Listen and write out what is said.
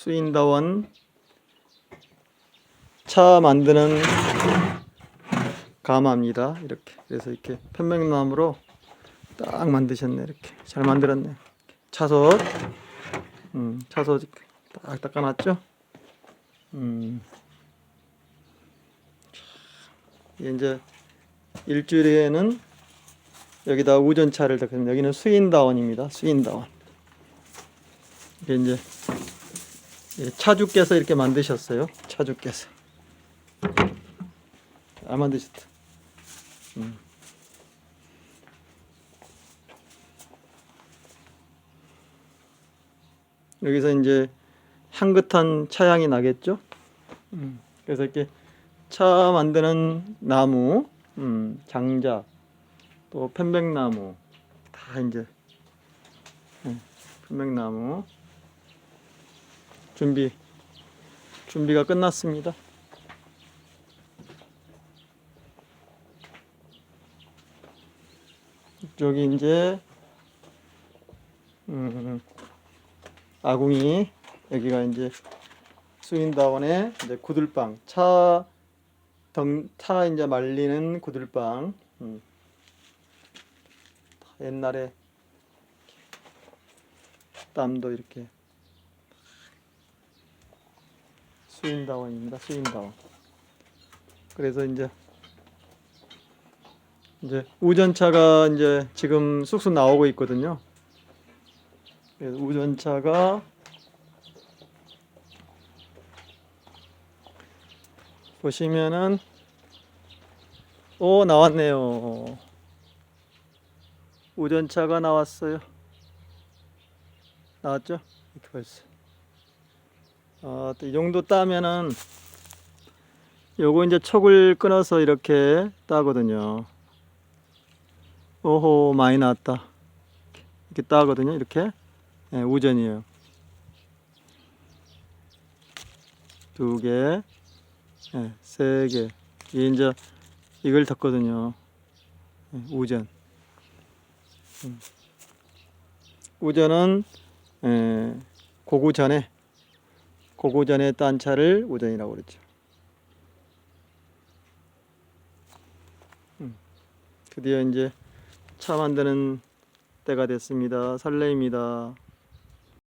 수인다원 차 만드는 가마입니다. 이렇게 그래서 이렇게 편백나무로 딱 만드셨네 이렇게 잘 만들었네. 차솥, 음, 차솥 딱 닦아놨죠. 음, 이제 일주일에는 여기다 우전차를 닦습니다. 여기는 수인다원입니다. 수인다원. 이게 이제 예, 차주께서 이렇게 만드셨어요. 차주께서. 잘 만드셨다. 음. 여기서 이제 향긋한 차향이 나겠죠. 음. 그래서 이렇게 차 만드는 나무, 음, 장작, 또 편백나무 다 이제 예, 편백나무 준비 준비가 끝났습니다. 이쪽이 이제 음, 아궁이 여기가 이제 수인다원의 이제 구들방 차 등, 차 이제 말리는 구들방 음. 옛날에 땀도 이렇게 수인다원입니다. 수인다원. 그래서 이제 이제 우전차가 이제 지금 쑥쑥 나오고 있거든요. 그래서 우전차가 보시면은 오 나왔네요. 우전차가 나왔어요. 나왔죠? 이렇게 벌써. 아, 또이 정도 따면은 요거 이제 촉을 끊어서 이렇게 따거든요. 오호 많이 나왔다. 이렇게 따거든요. 이렇게 네, 우전이에요. 두 개, 네, 세 개. 이게 이제 이걸 덮거든요. 네, 우전. 음. 우전은 에, 고구 전에 고구 전에 딴 차를 우전이라고 그러죠. 음. 드디어 이제 차 만드는 때가 됐습니다. 설레입니다.